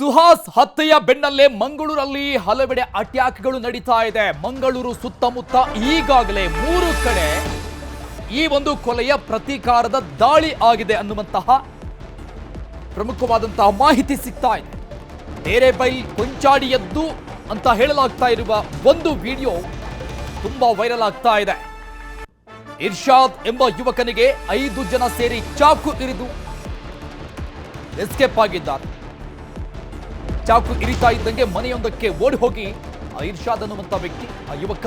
ಸುಹಾಸ್ ಹತ್ಯೆಯ ಬೆನ್ನಲ್ಲೇ ಮಂಗಳೂರಲ್ಲಿ ಹಲವೆಡೆ ಅಟ್ಯಾಕ್ಗಳು ನಡೀತಾ ಇದೆ. ಮಂಗಳೂರು ಸುತ್ತಮುತ್ತ ಈಗಾಗಲೇ ಮೂರು ಕಡೆ ಈ ಒಂದು ಕೊಲೆಯ ಪ್ರತೀಕಾರದ ದಾಳಿ ಆಗಿದೆ ಅನ್ನುವಂತಹ ಪ್ರಮುಖವಾದಂತಹ ಮಾಹಿತಿ ಸಿಗ್ತಾ ಇದೆ. ಬೇರೆ ಬೈ ಕೊಂಚಾಡಿಯದ್ದು ಅಂತ ಹೇಳಲಾಗ್ತಾ ಇರುವ ಒಂದು ವಿಡಿಯೋ ತುಂಬಾ ವೈರಲ್ ಆಗ್ತಾ ಇದೆ. ಇರ್ಷಾದ್ ಎಂಬ ಯುವಕನಿಗೆ ಐದು ಜನ ಸೇರಿ ಚಾಕು ಇರಿದು ಎಸ್ಕೇಪ್ ಆಗಿದ್ದಾರೆ. ಚಾಕು ಇರಿತಾ ಇದ್ದಂಗೆ ಮನೆಯೊಂದಕ್ಕೆ ಓಡಿ ಹೋಗಿ ಆ ಇರ್ಷಾದ್ ಅನ್ನುವಂತ ವ್ಯಕ್ತಿ, ಆ ಯುವಕ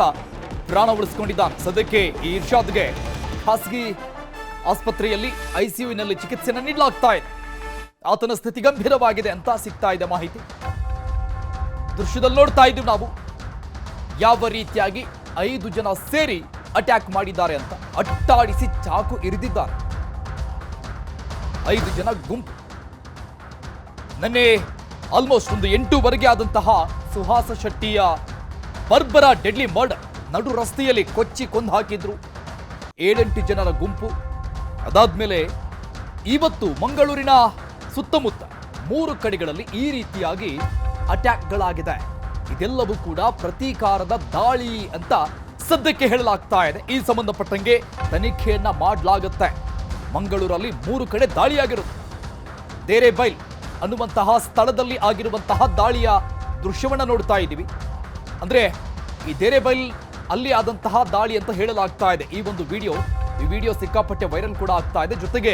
ಪ್ರಾಣ ಉಳಿಸ್ಕೊಂಡಿದ್ದಾನೆ ಸದ್ಯಕ್ಕೆ ಈ ಇರ್ಷಾದ್ಗೆ ಖಾಸಗಿ ಆಸ್ಪತ್ರೆಯಲ್ಲಿ ಐಸಿಯುನಲ್ಲಿ ಚಿಕಿತ್ಸೆಯನ್ನು ನೀಡಲಾಗ್ತಾ ಇದೆ. ಆತನ ಸ್ಥಿತಿ ಗಂಭೀರವಾಗಿದೆ ಅಂತ ಸಿಗ್ತಾ ಇದೆ ಮಾಹಿತಿ. ದೃಶ್ಯದಲ್ಲಿ ನೋಡ್ತಾ ಇದ್ದೀವಿ ನಾವು. ಯಾವ ರೀತಿಯಾಗಿ ಐದು ಜನ ಸೇರಿ ಅಟ್ಯಾಕ್ ಮಾಡಿದ್ದಾರೆ ಅಂತ. ಅಟ್ಟಾಡಿಸಿ ಚಾಕು ಇರಿದಿದ್ದಾರೆ. ಐದು ಜನ ಗುಂಪು. ನಿನ್ನೆ ಆಲ್ಮೋಸ್ಟ್ ಒಂದು ಎಂಟೂವರೆಗೆ ಆದಂತಹ ಸುಹಾಸ ಶೆಟ್ಟಿಯ ಬರ್ಬರ ಡೆಡ್ಲಿ ಮರ್ಡರ್ ನಡು ರಸ್ತೆಯಲ್ಲಿ ಕೊಚ್ಚಿ ಕೊಂದು ಹಾಕಿದ್ರು. ಏಳೆಂಟು ಜನರ ಗುಂಪು. ಅದಾದ್ಮೇಲೆ ಇವತ್ತು ಮಂಗಳೂರಿನ ಸುತ್ತಮುತ್ತ ಮೂರು ಕಡೆಗಳಲ್ಲಿ ಈ ರೀತಿಯಾಗಿ ಅಟ್ಯಾಕ್ಗಳಾಗಿದೆ ಇದೆಲ್ಲವೂ ಕೂಡ ಪ್ರತೀಕಾರದ ದಾಳಿ ಅಂತ ಸದ್ಯಕ್ಕೆ ಹೇಳಲಾಗ್ತಾ ಇದೆ. ಈ ಸಂಬಂಧಪಟ್ಟಂಗೆ ತನಿಖೆಯನ್ನ ಮಾಡಲಾಗುತ್ತೆ. ಮಂಗಳೂರಲ್ಲಿ ಮೂರು ಕಡೆ ದಾಳಿಯಾಗಿರುತ್ತೆ ದೇರೆಬೈಲ್ ಅನ್ನುವಂತಹ ಸ್ಥಳದಲ್ಲಿ ಆಗಿರುವಂತಹ ದಾಳಿಯ ದೃಶ್ಯವನ್ನು ನೋಡ್ತಾ ಇದ್ದೀವಿ. ಅಂದರೆ ಈ ದೇರೆಬೈಲ್ ಅಲ್ಲಿ ಆದಂತಹ ದಾಳಿ ಅಂತ ಹೇಳಲಾಗ್ತಾ ಇದೆ. ಈ ಒಂದು ವಿಡಿಯೋ, ಈ ವಿಡಿಯೋ ಸಿಕ್ಕಾಪಟ್ಟೆ ವೈರಲ್ ಕೂಡ ಆಗ್ತಾ ಇದೆ. ಜೊತೆಗೆ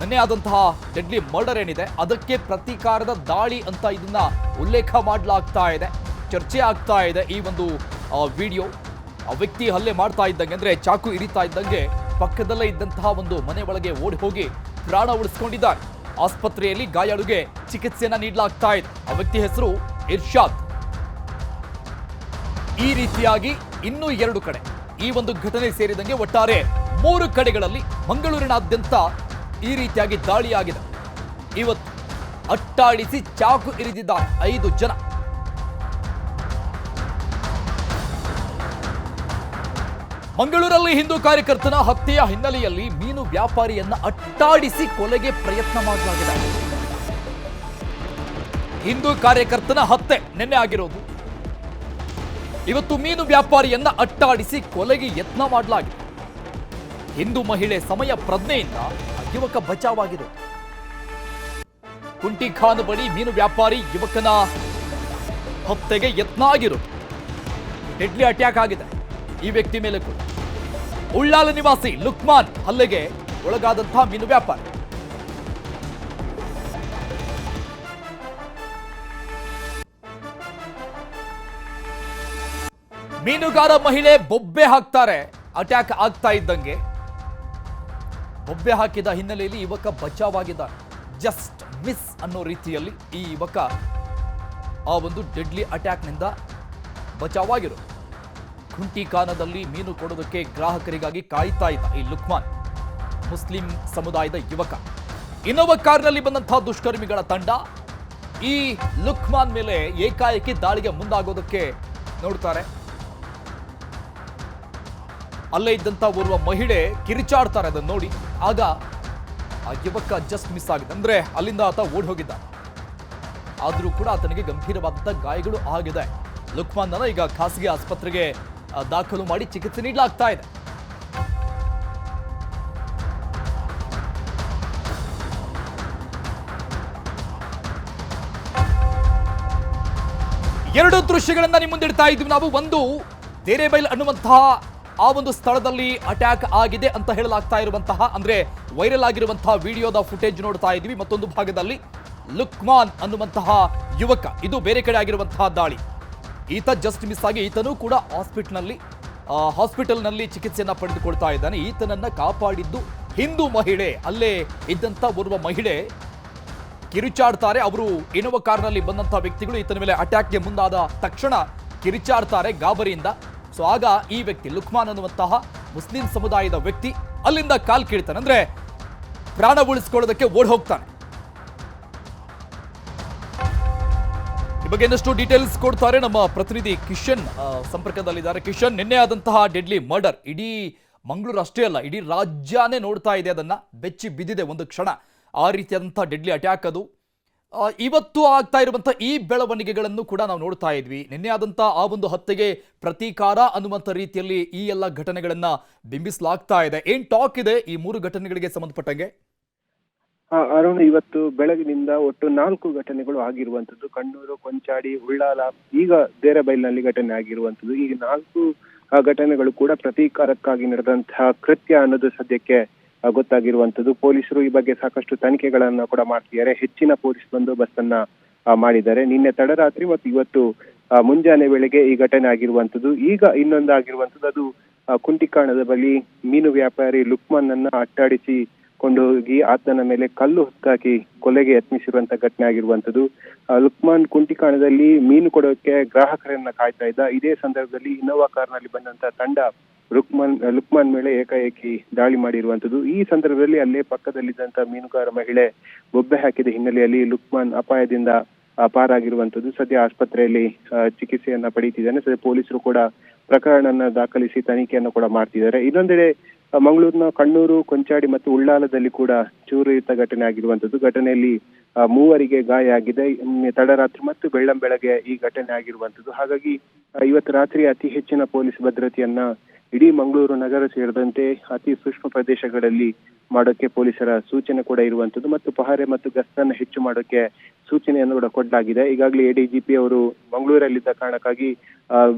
ನಿನ್ನೆ ಆದಂತಹ ಡೆಡ್ಲಿ ಮರ್ಡರ್ ಏನಿದೆ, ಅದಕ್ಕೆ ಪ್ರತೀಕಾರದ ದಾಳಿ ಅಂತ ಇದನ್ನ ಉಲ್ಲೇಖ ಮಾಡಲಾಗ್ತಾ ಇದೆ, ಚರ್ಚೆ ಆಗ್ತಾ ಇದೆ ಈ ಒಂದು ವಿಡಿಯೋ. ಆ ವ್ಯಕ್ತಿ ಹಲ್ಲೆ ಮಾಡ್ತಾ ಇದ್ದಂಗೆ, ಅಂದರೆ ಚಾಕು ಇರಿತಾ ಇದ್ದಂಗೆ ಪಕ್ಕದಲ್ಲೇ ಇದ್ದಂತಹ ಒಂದು ಮನೆ ಒಳಗೆ ಓಡಿ ಹೋಗಿ ಪ್ರಾಣ ಉಳಿಸ್ಕೊಂಡಿದ್ದಾರೆ. ಆಸ್ಪತ್ರೆಯಲ್ಲಿ ಗಾಯಾಳುಗೆ ಚಿಕಿತ್ಸೆಯನ್ನ ನೀಡಲಾಗ್ತಾ ಇದೆ. ಆ ವ್ಯಕ್ತಿ ಹೆಸರು ಇರ್ಷಾದ್. ಈ ರೀತಿಯಾಗಿ ಇನ್ನೂ ಎರಡು ಕಡೆ, ಈ ಒಂದು ಘಟನೆ ಸೇರಿದಂಗೆ ಒಟ್ಟಾರೆ ಮೂರು ಕಡೆಗಳಲ್ಲಿ ಮಂಗಳೂರಿನಾದ್ಯಂತ ಈ ರೀತಿಯಾಗಿ ದಾಳಿಯಾಗಿದೆ. ಇವತ್ತು ಅಟ್ಟಾಡಿಸಿ ಚಾಕು ಇರಿದಿದ್ದಾರೆ ಐದು ಜನ. ಮಂಗಳೂರಲ್ಲಿ ಹಿಂದೂ ಕಾರ್ಯಕರ್ತನ ಹತ್ಯೆಯ ಹಿನ್ನೆಲೆಯಲ್ಲಿ ಮೀನು ವ್ಯಾಪಾರಿಯನ್ನ ಅಟ್ಟಾಡಿಸಿ ಕೊಲೆಗೆ ಪ್ರಯತ್ನ ಮಾಡಲಾಗಿದೆ. ಹಿಂದೂ ಕಾರ್ಯಕರ್ತನ ಹತ್ಯೆ ನಿನ್ನೆ ಆಗಿರೋದು. ಇವತ್ತು ಮೀನು ವ್ಯಾಪಾರಿಯನ್ನ ಅಟ್ಟಾಡಿಸಿ ಕೊಲೆಗೆ ಯತ್ನ ಮಾಡಲಾಗಿದೆ. ಹಿಂದೂ ಮಹಿಳೆ ಸಮಯ ಪ್ರಜ್ಞೆಯಿಂದ ಯುವಕ ಬಚಾವಾಗಿದೆ. ಕುಂಟಿ ಖಾನ್ ಬಳಿ ಮೀನು ವ್ಯಾಪಾರಿ ಯುವಕನ ಹತ್ಯೆಗೆ ಯತ್ನ ಆಗಿರೋದು. ಡೆಡ್ಲಿ ಅಟ್ಯಾಕ್ ಆಗಿದೆ. ಈ ವ್ಯಕ್ತಿ ಮೇಲೆ ಕೂಡ. ಉಳ್ಳಾಲ ನಿವಾಸಿ ಲುಕ್ಮಾನ್ ಹಲ್ಲೆಗೆ ಒಳಗಾದಂತಹ ಮೀನು ವ್ಯಾಪಾರಿ. ಮೀನುಗಾರ ಮಹಿಳೆ ಬೊಬ್ಬೆ ಹಾಕ್ತಾರೆ ಅಟ್ಯಾಕ್ ಆಗ್ತಾ ಇದ್ದಂಗೆ. ಬೊಬ್ಬೆ ಹಾಕಿದ ಹಿನ್ನೆಲೆಯಲ್ಲಿ ಯುವಕ ಬಚಾವಾಗಿದ್ದಾನೆ. ಜಸ್ಟ್ ಮಿಸ್ ಅನ್ನೋ ರೀತಿಯಲ್ಲಿ ಈ ಯುವಕ ಆ ಒಂದು ಡೆಡ್ಲಿ ಅಟ್ಯಾಕ್ನಿಂದ ಬಚಾವಾಗಿರು ಖುಂಟಿಕಾನದಲ್ಲಿ ಮೀನು ಕೊಡೋದಕ್ಕೆ ಗ್ರಾಹಕರಿಗಾಗಿ ಕಾಯ್ತಾ ಇದ್ದ ಈ ಲುಕ್ಮಾನ್. ಮುಸ್ಲಿಂ ಸಮುದಾಯದ ಯುವಕ. ಇನ್ನೊಬ್ಬ ಕಾರ್ನಲ್ಲಿ ಬಂದಂತಹ ದುಷ್ಕರ್ಮಿಗಳ ತಂಡ ಈ ಲುಕ್ಮಾನ್ ಮೇಲೆ ಏಕಾಏಕಿ ದಾಳಿಗೆ ಮುಂದಾಗೋದಕ್ಕೆ ನೋಡ್ತಾರೆ. ಅಲ್ಲೇ ಇದ್ದಂತ ಓರ್ವ ಮಹಿಳೆ ಕಿರಿಚಾಡ್ತಾರೆ ಅದನ್ನು ನೋಡಿ. ಆಗ ಆ ಯುವಕ ಜಸ್ಟ್ ಮಿಸ್ ಆಗಿದೆ. ಅಂದ್ರೆ ಅಲ್ಲಿಂದ ಆತ ಓಡಿ ಹೋಗಿದ್ದ. ಆದರೂ ಕೂಡ ಆತನಿಗೆ ಗಂಭೀರವಾದಂಥ ಗಾಯಗಳು ಆಗಿದೆ. ಲುಕ್ಮಾನ್ನ ಈಗ ಖಾಸಗಿ ಆಸ್ಪತ್ರೆಗೆ ದಾಖಲು ಮಾಡಿ ಚಿಕಿತ್ಸೆ ನೀಡಲಾಗ್ತಾ ಇದೆ. ಎರಡು ದೃಶ್ಯಗಳನ್ನ ನಿಮ್ಮ ಮುಂದಿಡ್ತಾ ಇದ್ವಿ ನಾವು ಒಂದು ದೇರೇಬೈಲ್ ಅನ್ನುವಂತಹ ಆ ಒಂದು ಸ್ಥಳದಲ್ಲಿ ಅಟ್ಯಾಕ್ ಆಗಿದೆ ಅಂತ ಹೇಳಲಾಗ್ತಾ ಇರುವಂತಹ, ಅಂದ್ರೆ ವೈರಲ್ ಆಗಿರುವಂತಹ ವಿಡಿಯೋದ ಫುಟೇಜ್ ನೋಡ್ತಾ ಇದ್ವಿ ಮತ್ತೊಂದು ಭಾಗದಲ್ಲಿ ಲುಕ್ಮಾನ್ ಅನ್ನುವಂತಹ ಯುವಕ, ಇದು ಬೇರೆ ಕಡೆ ಆಗಿರುವಂತಹ ದಾಳಿ. ಈತ ಜಸ್ಟ್ ಮಿಸ್ ಆಗಿ ಈತನೂ ಕೂಡ ಹಾಸ್ಪಿಟಲ್ನಲ್ಲಿ ಹಾಸ್ಪಿಟಲ್ನಲ್ಲಿ ಚಿಕಿತ್ಸೆಯನ್ನು ಪಡೆದುಕೊಳ್ತಾ ಇದ್ದಾನೆ. ಈತನನ್ನು ಕಾಪಾಡಿದ್ದು ಹಿಂದೂ ಮಹಿಳೆ, ಅಲ್ಲೇ ಇದ್ದಂಥ ಓರ್ವ ಮಹಿಳೆ. ಕಿರುಚಾಡ್ತಾರೆ. ಅವರು ಇನೋವ ಕಾರ್ನಲ್ಲಿ ಬಂದಂಥ ವ್ಯಕ್ತಿಗಳು ಈತನ ಮೇಲೆ ಅಟ್ಯಾಕ್ಗೆ ಮುಂದಾದ ತಕ್ಷಣ ಕಿರಿಚಾಡ್ತಾರೆ ಗಾಬರಿಯಿಂದ. ಸೊ ಆಗ ಈ ವ್ಯಕ್ತಿ ಲುಕ್ಮಾನ್ ಅನ್ನುವಂತಹ ಮುಸ್ಲಿಂ ಸಮುದಾಯದ ವ್ಯಕ್ತಿ ಅಲ್ಲಿಂದ ಕಾಲ್ ಕೀಳ್ತಾನೆ. ಅಂದರೆ ಪ್ರಾಣ ಉಳಿಸ್ಕೊಳ್ಳೋದಕ್ಕೆ ಓಡ್ ಹೋಗ್ತಾನೆ. ಬಗ್ಗೆ ಇನ್ನಷ್ಟು ಡೀಟೇಲ್ಸ್ ಕೊಡ್ತಾರೆ ನಮ್ಮ ಪ್ರತಿನಿಧಿ ಕಿಶನ್ ಸಂಪರ್ಕದಲ್ಲಿದ್ದಾರೆ. ಕಿಶನ್, ನಿನ್ನೆ ಆದಂತಹ ಡೆಡ್ಲಿ ಮರ್ಡರ್ ಇಡೀ ಮಂಗಳೂರು ಅಷ್ಟೇ ಅಲ್ಲ, ಇಡೀ ರಾಜ್ಯನೇ ನೋಡ್ತಾ ಇದೆ ಅದನ್ನ. ಬೆಚ್ಚಿ ಬಿದ್ದಿದೆ ಒಂದು ಕ್ಷಣ. ಆ ರೀತಿಯಾದಂತಹ ಡೆಡ್ಲಿ ಅಟ್ಯಾಕ್ ಅದು. ಇವತ್ತು ಆಗ್ತಾ ಇರುವಂತಹ ಈ ಬೆಳವಣಿಗೆಗಳನ್ನು ಕೂಡ ನಾವು ನೋಡ್ತಾ ಇದ್ವಿ. ನಿನ್ನೆ ಆದಂತಹ ಆ ಒಂದು ಹತ್ಯೆಗೆ ಪ್ರತೀಕಾರ ಅನ್ನುವಂಥ ರೀತಿಯಲ್ಲಿ ಈ ಎಲ್ಲ ಘಟನೆಗಳನ್ನ ಬಿಂಬಿಸಲಾಗ್ತಾ ಇದೆ. ಏನ್ ಟಾಕ್ ಇದೆ ಈ ಮೂರು ಘಟನೆಗಳಿಗೆ ಸಂಬಂಧಪಟ್ಟಂಗೆ? ಅರುಣ್ ಇವತ್ತು ಬೆಳಗಿನಿಂದ ಒಟ್ಟು ನಾಲ್ಕು ಘಟನೆಗಳು ಆಗಿರುವಂತದ್ದು ಕಣ್ಣೂರು, ಕೊಂಚಾಡಿ ಉಳ್ಳಾಲ ಈಗ ದೇರಬೈಲ್ನಲ್ಲಿ ಘಟನೆ ಆಗಿರುವಂತದ್ದು ಈ ನಾಲ್ಕು ಘಟನೆಗಳು ಕೂಡ ಪ್ರತೀಕಾರಕ್ಕಾಗಿ ನಡೆದಂತಹ ಕೃತ್ಯ ಅನ್ನೋದು ಸದ್ಯಕ್ಕೆ ಗೊತ್ತಾಗಿರುವಂತದ್ದು ಪೊಲೀಸರು ಈ ಬಗ್ಗೆ ಸಾಕಷ್ಟು ತನಿಖೆಗಳನ್ನ ಕೂಡ ಮಾಡ್ತಿದ್ದಾರೆ. ಹೆಚ್ಚಿನ ಪೊಲೀಸ್ ಬಂದೋಬಸ್ತ್ ಅನ್ನ ಮಾಡಿದ್ದಾರೆ. ನಿನ್ನೆ ತಡರಾತ್ರಿ ಮತ್ತು ಇವತ್ತು ಮುಂಜಾನೆ ವೇಳೆಗೆ ಈ ಘಟನೆ ಆಗಿರುವಂತದ್ದು ಈಗ ಇನ್ನೊಂದು ಆಗಿರುವಂತದ್ದು ಅದು ಕುಂಟಿಕಾಣದ ಬಳಿ ಮೀನು ವ್ಯಾಪಾರಿ ಲುಕ್ಮನ್ ಅನ್ನ ಅಟ್ಟಾಡಿಸಿ ಕೊಂಡು ಹೋಗಿ ಆತನ ಮೇಲೆ ಕಲ್ಲು ಹೊತ್ತಾಕಿ ಕೊಲೆಗೆ ಯತ್ನಿಸಿರುವಂತಹ ಘಟನೆ ಆಗಿರುವಂತದ್ದು ಲುಕ್ಮಾನ್ ಕುಂಟಿಕಾಣದಲ್ಲಿ ಮೀನು ಕೊಡೋಕೆ ಗ್ರಾಹಕರನ್ನ ಕಾಯ್ತಾ ಇದ್ದ. ಇದೇ ಸಂದರ್ಭದಲ್ಲಿ ಇನ್ನೋವಾ ಕಾರ್ನಲ್ಲಿ ಬಂದಂತ ತಂಡ ರುಕ್ಮಾನ್, ಲುಕ್ಮಾನ್ ಮೇಲೆ ಏಕಾಏಕಿ ದಾಳಿ ಮಾಡಿರುವಂತದ್ದು ಈ ಸಂದರ್ಭದಲ್ಲಿ ಅಲ್ಲೇ ಪಕ್ಕದಲ್ಲಿದ್ದಂತ ಮೀನುಗಾರ ಮಹಿಳೆ ಬೊಬ್ಬೆ ಹಾಕಿದ ಹಿನ್ನೆಲೆಯಲ್ಲಿ ಲುಕ್ಮಾನ್ ಅಪಾಯದಿಂದ ಪಾರಾಗಿರುವಂತದ್ದು ಸದ್ಯ ಆಸ್ಪತ್ರೆಯಲ್ಲಿ ಚಿಕಿತ್ಸೆಯನ್ನ ಪಡೀತಿದ್ದಾನೆ. ಸದ್ಯ ಪೊಲೀಸರು ಕೂಡ ಪ್ರಕರಣನ ದಾಖಲಿಸಿ ತನಿಖೆಯನ್ನು ಕೂಡ ಮಾಡ್ತಿದ್ದಾರೆ. ಇನ್ನೊಂದೆಡೆ ಮಂಗಳೂರಿನ ಕಣ್ಣೂರು, ಕೊಂಚಾಡಿ ಮತ್ತು ಉಳ್ಳಾಲದಲ್ಲಿ ಕೂಡ ಚೂರಿತ ಘಟನೆ ಆಗಿರುವಂತದ್ದು ಘಟನೆಯಲ್ಲಿ ಮೂವರಿಗೆ ಗಾಯ ಆಗಿದೆ. ತಡರಾತ್ರಿ ಮತ್ತು ಬೆಳ್ಳಂ ಬೆಳಗ್ಗೆ ಈ ಘಟನೆ ಆಗಿರುವಂತದ್ದು ಹಾಗಾಗಿ ಇವತ್ತು ರಾತ್ರಿ ಅತಿ ಹೆಚ್ಚಿನ ಪೊಲೀಸ್ ಭದ್ರತೆಯನ್ನ ಇಡೀ ಮಂಗಳೂರು ನಗರ ಸೇರಿದಂತೆ ಅತಿ ಸೂಕ್ಷ್ಮ ಪ್ರದೇಶಗಳಲ್ಲಿ ಮಾಡೋಕೆ ಪೊಲೀಸರ ಸೂಚನೆ ಕೂಡ ಇರುವಂತದ್ದು ಮತ್ತು ಪಹರೆ ಮತ್ತು ಗಸ್ತನ್ನು ಹೆಚ್ಚು ಮಾಡೋಕೆ ಸೂಚನೆಯನ್ನು ಕೂಡ ಕೊಡಲಾಗಿದೆ. ಈಗಾಗಲೇ ಎಡಿಜಿಪಿ ಅವರು ಮಂಗಳೂರಲ್ಲಿದ್ದ ಕಾರಣಕ್ಕಾಗಿ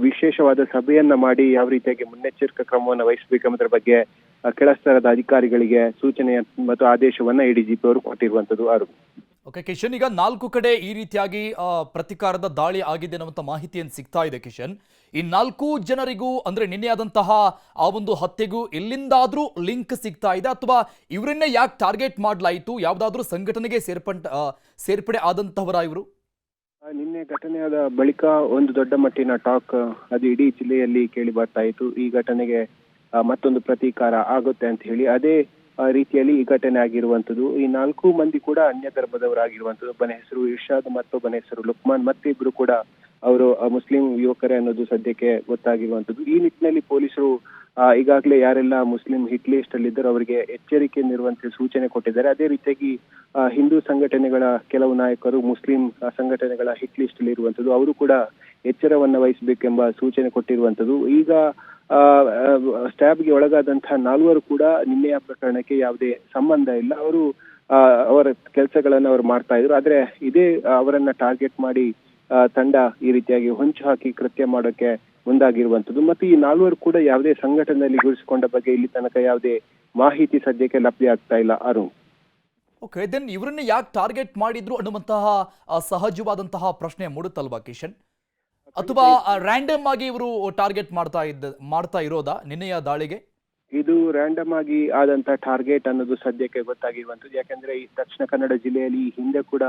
ವಿಶೇಷವಾದ ಸಭೆಯನ್ನ ಮಾಡಿ ಯಾವ ರೀತಿಯಾಗಿ ಮುನ್ನೆಚ್ಚರಿಕಾ ಕ್ರಮವನ್ನು ವಹಿಸಬೇಕೆಂಬುದರ ಬಗ್ಗೆ ಕೆಳ ಕೆಳಸ್ತರದ ಅಧಿಕಾರಿಗಳಿಗೆ ಸೂಚನೆ ಮತ್ತು ಆದೇಶವನ್ನ ಎಡಿಜಿಪಿ ಅವರು ಕೊಟ್ಟಿರುವಂತದ್ದು ಅವರು ಓಕೆ ಕಿಶನ್ ಈಗ ನಾಲ್ಕು ಕಡೆ ಈ ರೀತಿಯಾಗಿ ಪ್ರತಿಕಾರದ ದಾಳಿ ಆಗಿದೆ ಅನ್ನುವಂಥ ಮಾಹಿತಿಯನ್ನು ಸಿಗ್ತಾ ಇದೆ ಕಿಶನ್ ಈ ನಾಲ್ಕು ಜನರಿಗೂ, ಅಂದ್ರೆ ನಿನ್ನೆ ಆದಂತಹ ಆ ಒಂದು ಹತ್ಯೆಗೂ ಎಲ್ಲಿಂದಾದರೂ ಲಿಂಕ್ ಸಿಗ್ತಾ ಇದೆ ಅಥವಾ ಇವರನ್ನೇ ಯಾಕೆ ಟಾರ್ಗೆಟ್ ಮಾಡಲಾಯಿತು? ಯಾವುದಾದ್ರೂ ಸಂಘಟನೆಗೆ ಸೇರ್ಪಂಟ ಸೇರ್ಪಡೆ ಆದಂತಹವರ ಇವರು? ನಿನ್ನೆ ಘಟನೆಯಾದ ಬಳಿಕ ಒಂದು ದೊಡ್ಡ ಮಟ್ಟಿನ ಟಾಕ್, ಅದು ಇಡೀ ಜಿಲ್ಲೆಯಲ್ಲಿ ಕೇಳಿ ಬರ್ತಾ ಇತ್ತು. ಈ ಘಟನೆಗೆ ಮತ್ತೊಂದು ಪ್ರತೀಕಾರ ಆಗುತ್ತೆ ಅಂತ ಹೇಳಿ. ಅದೇ ರೀತಿಯಲ್ಲಿ ಈ ಘಟನೆ ಆಗಿರುವಂತದ್ದು ಈ ನಾಲ್ಕು ಮಂದಿ ಕೂಡ ಅನ್ಯ ಧರ್ಮದವರಾಗಿರುವಂತದ್ದು ಒಬ್ಬನ ಹೆಸರು ಇರ್ಷಾದ್, ಮತ್ತೊಬ್ಬನ ಹೆಸರು ಲುಕ್ಮಾನ್, ಮತ್ತಿಬ್ರು ಕೂಡ ಅವರು ಮುಸ್ಲಿಂ ಯುವಕರೇ ಅನ್ನೋದು ಸದ್ಯಕ್ಕೆ ಗೊತ್ತಾಗಿರುವಂತದ್ದು ಈ ನಿಟ್ಟಿನಲ್ಲಿ ಪೊಲೀಸರು ಈಗಾಗಲೇ ಯಾರೆಲ್ಲ ಮುಸ್ಲಿಂ ಹಿಟ್ ಲಿಸ್ಟ್ ಅಲ್ಲಿ ಇದ್ದರೂ ಅವರಿಗೆ ಎಚ್ಚರಿಕೆ ನೀಡುವಂತೆ ಸೂಚನೆ ಕೊಟ್ಟಿದ್ದಾರೆ. ಅದೇ ರೀತಿಯಾಗಿ ಹಿಂದೂ ಸಂಘಟನೆಗಳ ಕೆಲವು ನಾಯಕರು, ಮುಸ್ಲಿಂ ಸಂಘಟನೆಗಳ ಹಿಟ್ ಲಿಸ್ಟ್ ಅಲ್ಲಿ ಇರುವಂತದ್ದು ಅವರು ಕೂಡ ಎಚ್ಚರವನ್ನ ವಹಿಸಬೇಕೆಂಬ ಸೂಚನೆ ಕೊಟ್ಟಿರುವಂತದ್ದು ಈಗ ಸ್ಟ್ಯಾಬ್ಗೆ ಒಳಗಾದಂತಹ ನಾಲ್ವರು ಕೂಡ ನಿನ್ನೆಯ ಪ್ರಕರಣಕ್ಕೆ ಯಾವುದೇ ಸಂಬಂಧ ಇಲ್ಲ. ಅವರು ಅವರ ಕೆಲಸಗಳನ್ನು ಅವರು ಮಾಡ್ತಾ ಇದ್ರು. ಆದ್ರೆ ಇದೇ ಅವರನ್ನ ಟಾರ್ಗೆಟ್ ಮಾಡಿ ತಂಡ ಈ ರೀತಿಯಾಗಿ ಹೊಂಚು ಹಾಕಿ ಕೃತ್ಯ ಮಾಡೋಕೆ ಮುಂದಾಗಿರುವಂತದ್ದು ಮತ್ತು ಈ ನಾಲ್ವರು ಕೂಡ ಯಾವುದೇ ಸಂಘಟನೆಯಲ್ಲಿ ಗುರುಸಿಕೊಂಡ ಬಗ್ಗೆ ಇಲ್ಲಿ ತನಕ ಯಾವುದೇ ಮಾಹಿತಿ ಸದ್ಯಕ್ಕೆ ಲಭ್ಯ ಆಗ್ತಾ ಇಲ್ಲ. ಅರುಣ್. ಓಕೆ, ದೆನ್ ಇವರನ್ನ ಯಾಕೆ ಟಾರ್ಗೆಟ್ ಮಾಡಿದ್ರು ಅನ್ನುವಂತಹ ಸಹಜವಾದಂತಹ ಪ್ರಶ್ನೆ ಮೂಡುತ್ತಲ್ವಾ ಕಿಶನ್? ಅಥವಾ ರ್ಯಾಂಡಮ್ ಆಗಿ ಇವರು ಟಾರ್ಗೆಟ್ ಮಾಡ್ತಾ ಇದ್ದ ಮಾಡ್ತಾ ಇರೋದಾ? ನಿನ್ನೆಯ ದಾಳಿಗೆ? ಇದು ರ್ಯಾಂಡಮ್ ಆಗಿ ಆದಂತ ಟಾರ್ಗೆಟ್ ಅನ್ನೋದು ಸದ್ಯಕ್ಕೆ ಗೊತ್ತಾಗಿರುವಂತದ್ದು ಯಾಕಂದ್ರೆ ಈ ದಕ್ಷಿಣ ಕನ್ನಡ ಜಿಲ್ಲೆಯಲ್ಲಿ ಈ ಹಿಂದೆ ಕೂಡ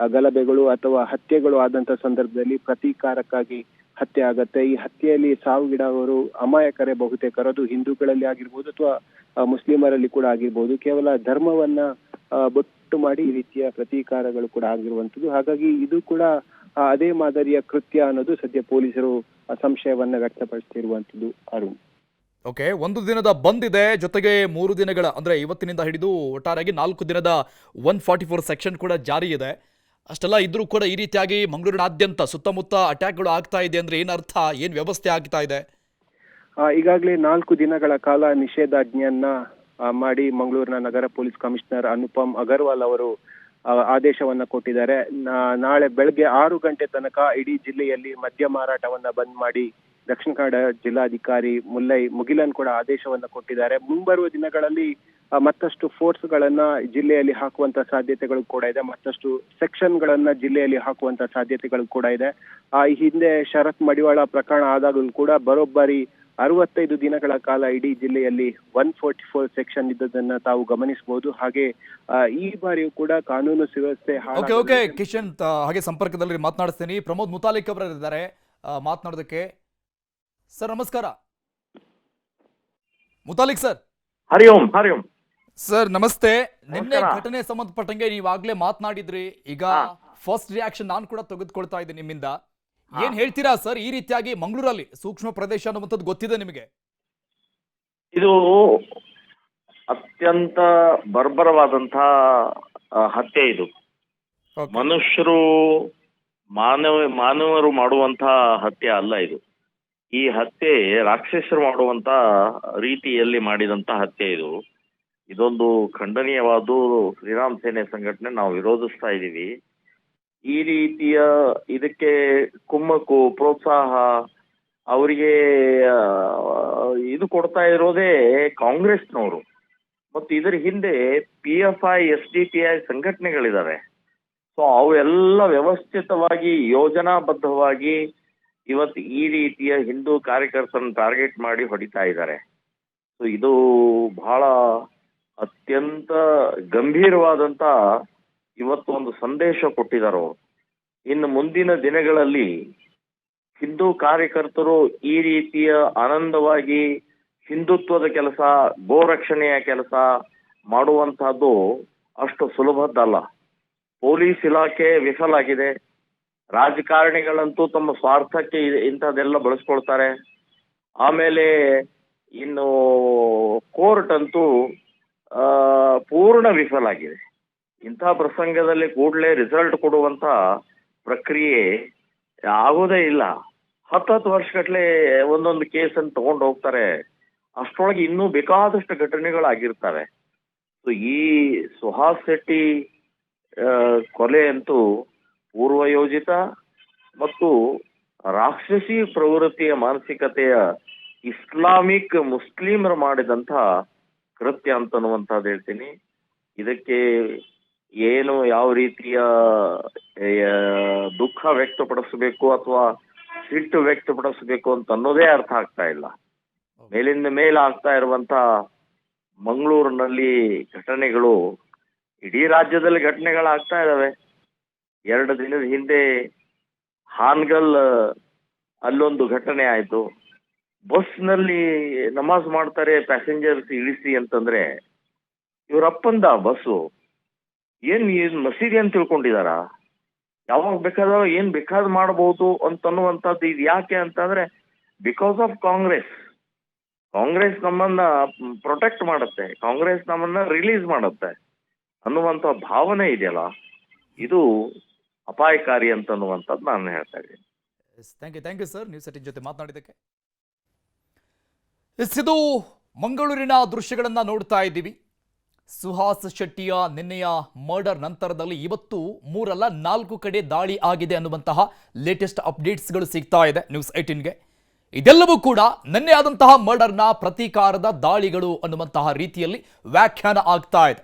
ಗಲಭೆಗಳು ಅಥವಾ ಹತ್ಯೆಗಳು ಆದಂತ ಸಂದರ್ಭದಲ್ಲಿ ಪ್ರತೀಕಾರಕ್ಕಾಗಿ ಹತ್ಯೆ ಆಗತ್ತೆ. ಈ ಹತ್ಯೆಯಲ್ಲಿ ಸಾವಿಗೀಡಾದವರು ಅಮಾಯಕರೇ ಬಹುತೇಕರು. ಅದು ಹಿಂದೂಗಳಲ್ಲಿ ಆಗಿರ್ಬೋದು ಅಥವಾ ಮುಸ್ಲಿಮರಲ್ಲಿ ಕೂಡ ಆಗಿರ್ಬೋದು. ಕೇವಲ ಧರ್ಮವನ್ನ ಬಟ್ಟು ಮಾಡಿ ಈ ರೀತಿಯ ಪ್ರತೀಕಾರಗಳು ಕೂಡ ಆಗಿರುವಂತದ್ದು ಹಾಗಾಗಿ ಇದು ಕೂಡ ಅದೇ ಮಾದರಿಯ ಕೃತ್ಯ ಅನ್ನೋದು ಸದ್ಯ ಪೊಲೀಸರು ಸಂಶಯವನ್ನ ವ್ಯಕ್ತಪಡಿಸುತ್ತಿರುವಂತದ್ದು ಅರುಣ್. ಓಕೆ ಒಂದು ದಿನದ ಬಂದ್ ಇದೆ. ಜೊತೆಗೆ ಮೂರು ದಿನಗಳ ಅಂದ್ರೆ ಇವತ್ತಿನಿಂದ ಹಿಡಿದು ಒಟ್ಟಾರೆಯಾಗಿ ನಾಲ್ಕು ದಿನದ ಒನ್ ಫಾರ್ಟಿ ಫೋರ್ ಸೆಕ್ಷನ್ ಕೂಡ ಜಾರಿ ಇದೆ. ಅಷ್ಟೆಲ್ಲ ಇದ್ರೂ ಕೂಡ ಈ ರೀತಿಯಾಗಿ ಮಂಗಳೂರಿನಾದ್ಯಂತ ಸುತ್ತಮುತ್ತ ಅಟ್ಯಾಕ್ಗಳು ಆಗ್ತಾ ಇದೆ ಅಂದ್ರೆ ಏನರ್ಥ ಏನ್ ವ್ಯವಸ್ಥೆ ಆಗ್ತಾ ಇದೆ? ಈಗಾಗಲೇ ನಾಲ್ಕು ದಿನಗಳ ಕಾಲ ನಿಷೇಧಾಜ್ಞೆಯನ್ನ ಮಾಡಿ ಮಂಗಳೂರಿನ ನಗರ ಪೊಲೀಸ್ ಕಮಿಷನರ್ ಅನುಪಮ್ ಅಗರ್ವಾಲ್ ಅವರು ಆದೇಶವನ್ನ ಕೊಟ್ಟಿದ್ದಾರೆ. ನಾಳೆ ಬೆಳಗ್ಗೆ ಆರು ಗಂಟೆ ತನಕ ಇಡೀ ಜಿಲ್ಲೆಯಲ್ಲಿ ಮದ್ಯ ಮಾರಾಟವನ್ನ ಬಂದ್ ಮಾಡಿ ದಕ್ಷಿಣ ಕನ್ನಡ ಜಿಲ್ಲಾಧಿಕಾರಿ ಮುಲ್ಲೈ ಮುಗಿಲನ್ ಕೂಡ ಆದೇಶವನ್ನ ಕೊಟ್ಟಿದ್ದಾರೆ. ಮುಂಬರುವ ದಿನಗಳಲ್ಲಿ ಮತ್ತಷ್ಟು ಫೋರ್ಸ್ ಗಳನ್ನ ಜಿಲ್ಲೆಯಲ್ಲಿ ಹಾಕುವಂತ ಸಾಧ್ಯತೆಗಳು ಕೂಡ ಇದೆ. ಮತ್ತಷ್ಟು ಸೆಕ್ಷನ್ ಗಳನ್ನ ಜಿಲ್ಲೆಯಲ್ಲಿ ಹಾಕುವಂತ ಸಾಧ್ಯತೆಗಳು ಕೂಡ ಇದೆ. ಆ ಹಿಂದೆ ಶರತ್ ಮಡಿವಾಳ ಪ್ರಕರಣ ಆದಾಗಲೂ ಕೂಡ ಬರೋಬ್ಬರಿ ಅರವತ್ತೈದು ದಿನಗಳ ಕಾಲ ಇಡೀ ಜಿಲ್ಲೆಯಲ್ಲಿ ಒನ್ ಫೋರ್ಟಿ ಫೋರ್ ಸೆಕ್ಷನ್ ಇದ್ದದನ್ನ ತಾವು ಗಮನಿಸಬಹುದು ಹಾಗೆ ಈ ಬಾರಿಯೂ ಕೂಡ ಕಾನೂನು ಸುವ್ಯವಸ್ಥೆ ಓಕೆ ಓಕೆ ಕಿಶನ್ ಹಾಗೆ ಸಂಪರ್ಕದಲ್ಲಿ ಮಾತನಾಡಿಸ್ತೀನಿ. ಪ್ರಮೋದ್ ಮುತಾಲಿಕ್ ಅವರು ಇದ್ದಾರೆ ಆ, ಮಾತನಾಡೋದಕ್ಕೆ. ಸರ್ ನಮಸ್ಕಾರ. ಮುತಾಲಿಕ್ ಸರ್. ಹರಿ ಓಂ ಹರಿ ಓಂ ಸರ್ ನಮಸ್ತೆ. ನಿನ್ನೆ. ಘಟನೆ ಸಂಬಂಧಪಟ್ಟಂಗೆ ನೀವಾಗ್ಲೇ ಮಾತನಾಡಿದ್ರಿ. ಈಗ ಫಸ್ಟ್ ರಿಯಾಕ್ಷನ್ ನಾನು ಕೂಡ ತೆಗೆದುಕೊಳ್ತಾ ಇದ್ದೀನಿ ನಿಮ್ಮಿಂದ. ಏನ್ ಹೇಳ್ತೀರಾ ಸರ್ ಈ ರೀತಿಯಾಗಿ ಮಂಗಳೂರಲ್ಲಿ ಸೂಕ್ಷ್ಮ ಪ್ರದೇಶ ಅನ್ನುವಂಥದ್ದು ಗೊತ್ತಿದೆ ನಿಮಗೆ? ಇದು ಅತ್ಯಂತ ಬರ್ಬರವಾದಂತಹ ಹತ್ಯೆ ಇದು. ಮನುಷ್ಯರು ಮಾನವ ಮಾನವರು ಮಾಡುವಂತ ಹತ್ಯೆ ಅಲ್ಲ ಇದು. ಈ ಹತ್ಯೆ ರಾಕ್ಷಸರು ಮಾಡುವಂತ ರೀತಿಯಲ್ಲಿ ಮಾಡಿದಂತ ಹತ್ಯೆ ಇದು. ಇದೊಂದು ಖಂಡನೀಯವಾದ ಶ್ರೀರಾಮ್ ಸೇನೆ ಸಂಘಟನೆ ನಾವು ವಿರೋಧಿಸ್ತಾ ಇದ್ದೀವಿ. ಈ ರೀತಿಯ ಇದಕ್ಕೆ ಕುಮ್ಮಕ್ಕು, ಪ್ರೋತ್ಸಾಹ ಅವರಿಗೆ ಇದು ಕೊಡ್ತಾ ಇರೋದೇ ಕಾಂಗ್ರೆಸ್ನವರು. ಮತ್ತು ಇದರ ಹಿಂದೆ P F I S D P I ಸಂಘಟನೆಗಳಿದ್ದಾವೆ so ಅವೆಲ್ಲ ವ್ಯವಸ್ಥಿತವಾಗಿ, ಯೋಜನಾಬದ್ಧವಾಗಿ ಇವತ್ತು ಈ ರೀತಿಯ ಹಿಂದೂ ಕಾರ್ಯಕರ್ತರನ್ನು ಟಾರ್ಗೆಟ್ ಮಾಡಿ ಹೊಡಿತಾ ಇದ್ದಾರೆ. ಸೊ ಇದು ಬಹಳ ಅತ್ಯಂತ ಗಂಭೀರವಾದಂತ ಇವತ್ತು ಒಂದು ಸಂದೇಶ ಕೊಟ್ಟಿದ್ದಾರೆ ಅವರು. ಇನ್ನು ಮುಂದಿನ ದಿನಗಳಲ್ಲಿ ಹಿಂದೂ ಕಾರ್ಯಕರ್ತರು ಈ ರೀತಿಯ ಆನಂದವಾಗಿ ಹಿಂದುತ್ವದ ಕೆಲಸ, ಗೋರಕ್ಷಣೆಯ ಕೆಲಸ ಮಾಡುವಂತಹದ್ದು ಅಷ್ಟು ಸುಲಭದ್ದಲ್ಲ. ಪೊಲೀಸ್ ಇಲಾಖೆ ವಿಫಲಾಗಿದೆ. ರಾಜಕಾರಣಿಗಳಂತೂ ತಮ್ಮ ಸ್ವಾರ್ಥಕ್ಕೆ ಇಂಥದ್ದೆಲ್ಲ ಬಳಸ್ಕೊಳ್ತಾರೆ. ಆಮೇಲೆ ಇನ್ನು ಕೋರ್ಟ್ ಅಂತೂ ಪೂರ್ಣ ವಿಫಲಾಗಿದೆ. ಇಂಥ ಪ್ರಸಂಗದಲ್ಲಿ ಕೂಡಲೇ ರಿಸಲ್ಟ್ ಕೊಡುವಂತ ಪ್ರಕ್ರಿಯೆ ಆಗೋದೇ ಇಲ್ಲ. ಹತ್ತು ಹತ್ತು ವರ್ಷಗಟ್ಟಲೆ ಒಂದೊಂದು ಕೇಸನ್ನು ತಗೊಂಡು ಹೋಗ್ತಾರೆ. ಅಷ್ಟರೊಳಗೆ ಇನ್ನೂ ಬೇಕಾದಷ್ಟು ಘಟನೆಗಳಾಗಿರ್ತವೆ ಸೊ ಈ ಸುಹಾಸ್ ಶೆಟ್ಟಿ ಕೊಲೆ ಅಂತೂ ಪೂರ್ವಯೋಜಿತ ಮತ್ತು ರಾಕ್ಷಸಿ ಪ್ರವೃತ್ತಿಯ ಮಾನಸಿಕತೆಯ ಇಸ್ಲಾಮಿಕ್ ಮುಸ್ಲಿಮರು ಮಾಡಿದಂಥ ಕೃತ್ಯ ಅಂತ ಅನ್ನುವಂಥದ್ದು ಹೇಳ್ತೀನಿ. ಇದಕ್ಕೆ ಏನು ಯಾವ ರೀತಿಯ ದುಃಖ ವ್ಯಕ್ತಪಡಿಸಬೇಕು ಅಥವಾ ಸಿಟ್ಟು ವ್ಯಕ್ತಪಡಿಸಬೇಕು ಅಂತ ಅನ್ನೋದೇ ಅರ್ಥ ಆಗ್ತಾ ಇಲ್ಲ. ಮೇಲಿಂದ ಮೇಲೆ ಆಗ್ತಾ ಇರುವಂತ ಮಂಗಳೂರಿನಲ್ಲಿ ಘಟನೆಗಳು ಇಡೀ ರಾಜ್ಯದಲ್ಲಿ ಘಟನೆಗಳಾಗ್ತಾ ಇದಾವೆ ಎರಡು ದಿನದ ಹಿಂದೆ ಹಾನ್ಗಲ್ ಅಲ್ಲೊಂದು ಘಟನೆ ಆಯ್ತು. ಬಸ್ನಲ್ಲಿ ನಮಾಜ್ ಮಾಡ್ತಾರೆ ಪ್ಯಾಸೆಂಜರ್ಸ್ ಇಳಿಸಿ ಅಂತಂದ್ರೆ ಇವರಪ್ಪಂದ ಬಸ್ಸು ಏನ್ ಏನ್ ಮಸೀದಿ ಅಂತ ತಿಳ್ಕೊಂಡಿದಾರ? ಯಾವಾಗ ಬೇಕಾದ್ರೂ ಏನ್ ಬೇಕಾದ್ ಮಾಡಬಹುದು ಅಂತ ಅನ್ನುವಂಥದ್ದು ಇದು ಯಾಕೆ ಅಂತಂದ್ರೆ ಬಿಕಾಸ್ ಆಫ್ ಕಾಂಗ್ರೆಸ್. ಕಾಂಗ್ರೆಸ್ ನಮ್ಮನ್ನ ಪ್ರೊಟೆಕ್ಟ್ ಮಾಡುತ್ತೆ. ಕಾಂಗ್ರೆಸ್ ನಮ್ಮನ್ನ ರಿಲೀಸ್ ಮಾಡುತ್ತೆ. ಅನ್ನುವಂಥ ಭಾವನೆ ಇದೆಯಲ್ಲ, ಇದು ಅಪಾಯಕಾರಿ ಅಂತ ಅನ್ನುವಂಥದ್ದು ನಾನು ಹೇಳ್ತಾ ಇದ್ದೀನಿ. Thank you thank you sir news ಜೊತೆ ಮಾತನಾಡಿದ್ದಕ್ಕೆ. ಇದು ಮಂಗಳೂರಿನ ದೃಶ್ಯಗಳನ್ನು ನೋಡ್ತಾ ಇದ್ದೀವಿ. ಸುಹಾಸ್ ಶೆಟ್ಟಿಯ ನಿನ್ನೆಯ ಮರ್ಡರ್ ನಂತರದಲ್ಲಿ ಇವತ್ತು ಮೂರಲ್ಲ ನಾಲ್ಕು ಕಡೆ ದಾಳಿ ಆಗಿದೆ ಅನ್ನುವಂತಹ ಲೇಟೆಸ್ಟ್ ಅಪ್ಡೇಟ್ಸ್ಗಳು ಸಿಗ್ತಾ ಇದೆ ನ್ಯೂಸ್ಗೆ. ಇದೆಲ್ಲವೂ ಕೂಡ ನಿನ್ನೆ ಆದಂತಹ ಮರ್ಡರ್ನ ಪ್ರತೀಕಾರದ ದಾಳಿಗಳು ಅನ್ನುವಂತಹ ರೀತಿಯಲ್ಲಿ ವ್ಯಾಖ್ಯಾನ ಆಗ್ತಾ ಇದೆ.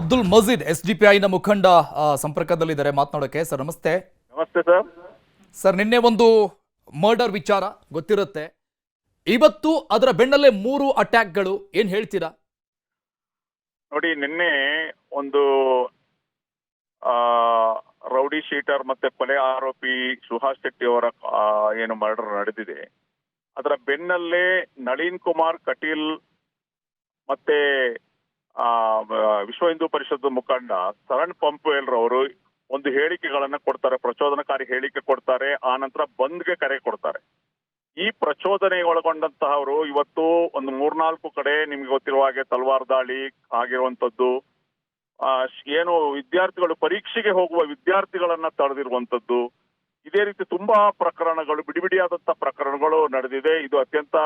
Abdul Majeed S D P ಐನ ಮುಖಂಡ ಸಂಪರ್ಕದಲ್ಲಿದ್ದಾರೆ ಮಾತನಾಡೋಕೆ. ಸರ್, ನಮಸ್ತೆ. ನಮಸ್ತೆ ಸರ್. ಸರ್ ನಿನ್ನೆ ಒಂದು ಮರ್ಡರ್ ವಿಚಾರ ಗೊತ್ತಿರುತ್ತೆ. ಇವತ್ತು ಅದರ ಬೆನ್ನಲ್ಲೇ ಮೂರು ಅಟ್ಯಾಕ್ಗಳು ಏನ್ ಹೇಳ್ತೀರಾ? ನೋಡಿ ನಿನ್ನೆ ಒಂದು ರೌಡಿ ಶೀಟರ್ ಮತ್ತೆ ಕೊಲೆ ಆರೋಪಿ ಸುಹಾಸ್ ಶೆಟ್ಟಿ ಅವರ ಏನು ಮರ್ಡರ್ ನಡೆದಿದೆ. ಅದರ ಬೆನ್ನಲ್ಲೇ ನಳಿನ್ ಕುಮಾರ್ ಕಟೀಲ್ ಮತ್ತೆ ಆ, ವಿಶ್ವ ಹಿಂದೂ ಪರಿಷತ್ ಮುಖಂಡ ಶರಣ್ ರವರು ಒಂದು ಹೇಳಿಕೆಗಳನ್ನ ಕೊಡ್ತಾರೆ, ಪ್ರಚೋದನಕಾರಿ ಹೇಳಿಕೆ ಕೊಡ್ತಾರೆ, ಆ ನಂತರ ಬಂದ್ಗೆ ಕರೆ ಕೊಡ್ತಾರೆ. ಈ ಪ್ರಚೋದನೆ ಒಳಗೊಂಡಂತಹವರು ಇವತ್ತು ಒಂದು ಮೂರ್ನಾಲ್ಕು ಕಡೆ ನಿಮ್ಗೆ ಗೊತ್ತಿರುವ ಹಾಗೆ ತಲ್ವಾರ್ ದಾಳಿ ಆಗಿರುವಂತದ್ದು ಏನು ವಿದ್ಯಾರ್ಥಿಗಳು ಪರೀಕ್ಷೆಗೆ ಹೋಗುವ ವಿದ್ಯಾರ್ಥಿಗಳನ್ನ ತಡೆದಿರುವಂತದ್ದು ಇದೇ ರೀತಿ ತುಂಬಾ ಪ್ರಕರಣಗಳು, ಬಿಡಿ ಬಿಡಿಯಾದಂತ ಪ್ರಕರಣಗಳು ನಡೆದಿದೆ. ಇದು ಅತ್ಯಂತ